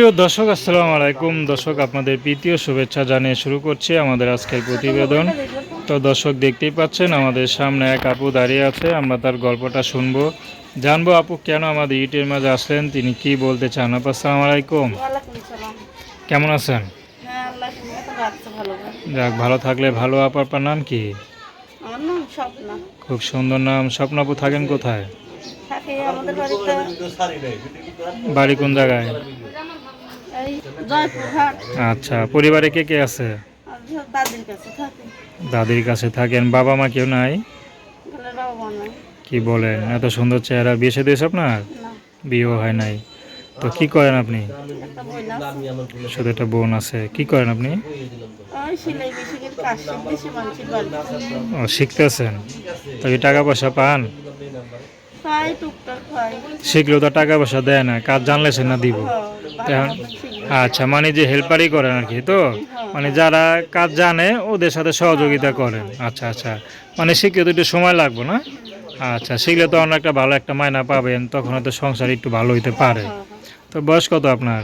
প্রিয় দর্শক আসসালামু আলাইকুম। দর্শক আপনাদের প্রীতীয় শুভেচ্ছা জানিয়ে শুরু করছি আমাদের আজকের প্রতিবেদন। তো দর্শক দেখতেই পাচ্ছেন আমাদের সামনে এক আপু দাঁড়িয়ে আছে। আমরা তার গল্পটা শুনব। জানব আপু কেন আমাদের ইটের মাঝে আসলেন? তিনি কি বলতে চান? আপু আসসালামু আলাইকুম। কেমন আছেন? হ্যাঁ। যাক ভালো থাকলে ভালো। আপার নাম কি? আমার নাম স্বপ্না। খুব সুন্দর নাম। স্বপ্ন আপু থাকেন কোথায়? বাড়ি কোন জায়গায়? আচ্ছা পরিবারে কে কে আছে? দাদির কাছে থাকেন বাবা মা কেউ নাই? কি বলেন এত সুন্দর চেহারা বিয়ে সাথে আপনার বিয়েও হয় নাই। তো কি করেন আপনি। শুধু একটা বোন আছে। কি করেন আপনি? ও শিখতেছেন। তো কি টাকা পয়সা পান? শিখলেও তো টাকা পয়সা দেয় না কাজ জানলে সে না দিব। হ্যাঁ। আচ্ছা মানে যে হেল্পারই করেন আর কি তো? মানে যারা কাজ জানে ওদের সাথে সহযোগিতা করেন। আচ্ছা আচ্ছা। মানে শিখতে তো একটু সময় লাগবে না? আচ্ছা শিখলে তো অন্য একটা ভালো একটা মায়না পাবেন তখন হয়তো সংসার একটু ভালো হইতে পারে। হ্যাঁ, হ্যাঁ। তো বয়স কত আপনার?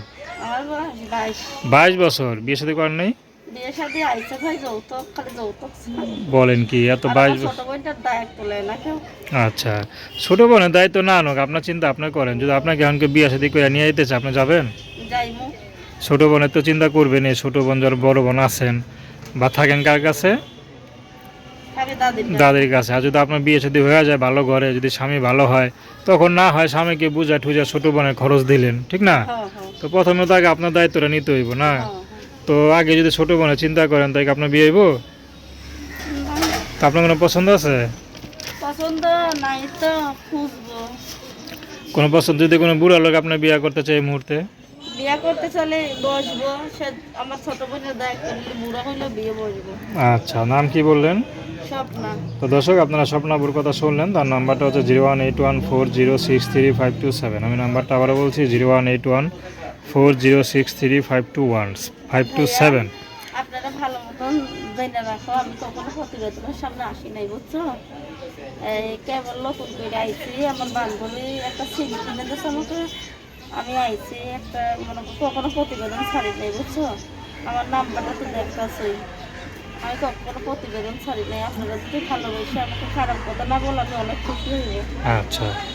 বাইশ। বাইশ বছর বিয়ে সাথে করেন নাই? বিয়ে শাদি আইসে ভাই যৌতুক খালি যৌতুক ছিল। বলেন কি এত বাইশ আমার ছোট বোনটার দায়িত্ব নেয় না কেউ। আচ্ছা ছোট বোনের দায়িত্ব না আনুক আপনার চিন্তা আপনি করেন। যদি আপনাকে এখনকে বিয়ে সাথে করে নিয়ে যেতেছে আপনি যাবেন? যাইমু। ছোট বোনের তো চিন্তা করবেন এই ছোট বোন যার বড় বোন আছেন। বা থাকেন কার কাছে? দাদির কাছে। আর যদি আপনার বিয়ে সাথে হয়ে যায় ভালো ঘরে যদি স্বামী ভালো হয় তখন না হয় স্বামীকে বুঝা টুজা ছোট বোনের খরচ দিলেন ঠিক না? হ্যাঁ, হ্যাঁ, তো প্রথমে তো আগে আপনার দায়িত্বটা নিতে হইব না? হ্যাঁ। তো আগে যদি ছোট বোনের চিন্তা করেন তাই কি আপনার বিয়ে হইব? তো আপনার কোনো পছন্দ আছে? পছন্দ নাই তো খুঁজবো। কোনো পছন্দ যদি কোনো বুড়া লোক আপনার বিয়ে করতে চাই এই মুহূর্তে? বিয়ে করতে চলে বসবো সে আমার ছোট বোনের দায়িত্ব নিলে বুড়া হইলে বিয়ে বসবো। আচ্ছা নাম কি বললেন? স্বপ্না। তো দর্শক আপনারা স্বপ্নাপুর কথা শুনলেন তার নাম্বারটা হচ্ছে zero one eight one four zero six three five two seven. আমি নাম্বারটা আবারও বলছি zero one eight one four zero six three five two one five two seven আপনারা ভালো মতন জেনে রাখো আমি কখনো প্রতিবেদনের সামনে আসি নাই বুঝছ? এই কেবল নতুন করে আইছি আমার বান্ধবী একটা সিডি কিনে দিয়েছে আমাকে। আমি আইছি একটা মানে কখনো প্রতিবেদন ছাড়ি নাই বুঝছ? আমার নাম্বারটা তো দেখতেছই আমি কখনো প্রতিবেদন ছাড়ি নাই আপনারা যদি ভালোবেসে আমাকে খারাপ কথা না বলে আমি অনেক খুশি হইব আচ্ছা।